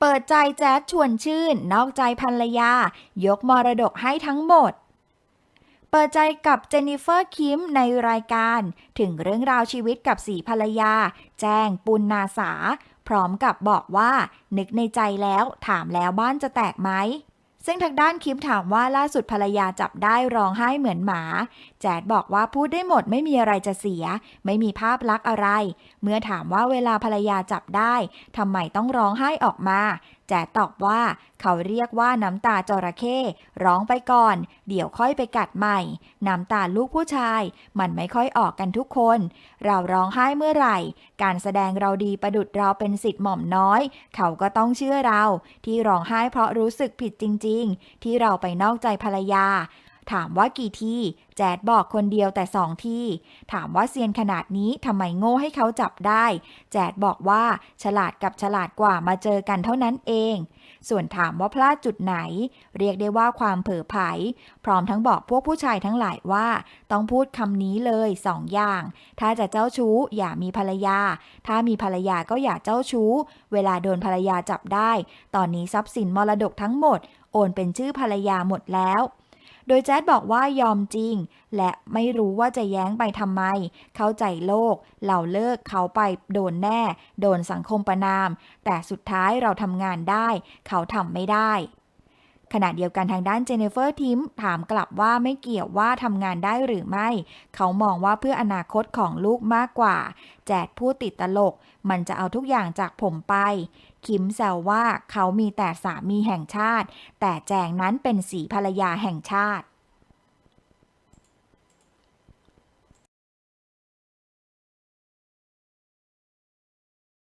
เปิดใจแจ๊ดชวนชื่น นอกใจภรรยา ยกมรดกให้ทั้งหมด เปิดใจกับเจนนิเฟอร์คิมในรายการ ถึงเรื่องราวชีวิตกับสีภรรยา แจ้งปุณนาสา พร้อมกับบอกว่า นึกในใจแล้วถามแล้วบ้านจะแตกไหม ซึ่งทางด้านคิมถามว่าล่าสุดภรรยาจับได้ร้องไห้เหมือนหมา แจดบอกว่าพูดได้หมดไม่มีอะไรจะเสีย ไม่มีภาพลักษณ์อะไร เมื่อถามว่าเวลาภรรยาจับได้ทำไมต้องร้องไห้ออกมา แจ๋ตอบว่าเขาเรียกว่าน้ำตาจระเข้ ร้องไปก่อน เดี๋ยวค่อยไปกัดใหม่ น้ำตาลูกผู้ชาย มันไม่ค่อยออกกันทุกคน เราร้องไห้เมื่อไหร่ การแสดงเราดีประดุดเราเป็นสิทธิ์หม่อมน้อย เขาก็ต้องเชื่อเรา ที่ร้องไห้เพราะรู้สึกผิดจริง ๆ ที่เราไปนอกใจภรรยา ถามว่ากี่ที แจดบอกคนเดียวแต่สองที ถามว่าเซียนขนาดนี้ทำไมโง่ให้เขาจับได้ แจดบอกว่าฉลาดกับฉลาดกว่ามาเจอกันเท่านั้นเอง ส่วนถามว่าพลาดจุดไหน เรียกได้ว่าความเผลอไผพร้อมทั้งบอกพวกผู้ชายทั้งหลายว่า ต้องพูดคำนี้เลยสองอย่าง ถ้าจะเจ้าชู้อย่ามีภรรยา ถ้ามีภรรยาก็อย่าเจ้าชู้ เวลาโดนภรรยาจับได้ ตอนนี้ทรัพย์สินมรดกทั้งหมด โอนเป็นชื่อภรรยาหมดแล้ว โดยแจ๊ดบอกว่ายอมจริง และไม่รู้ว่าจะแย้งไปทำไม เข้าใจโลกเราเลิกเขาไปโดนแน่ โดนสังคมประนาม แต่สุดท้ายเราทำงานได้ เขาทำไม่ได้ ขณะเดียวกันทางด้านเจเนฟเฟอร์ทิมถามกลับว่าไม่เกี่ยวว่าทำงานได้หรือไม่ เขามองว่าเพื่ออนาคตของลูกมากกว่า แจดพูดติดตลก มันจะเอาทุกอย่างจากผมไป คิมแซวว่าเขามีแต่สามีแห่งชาติ แต่แจงนั้นเป็นสีภรรยาแห่งชาติ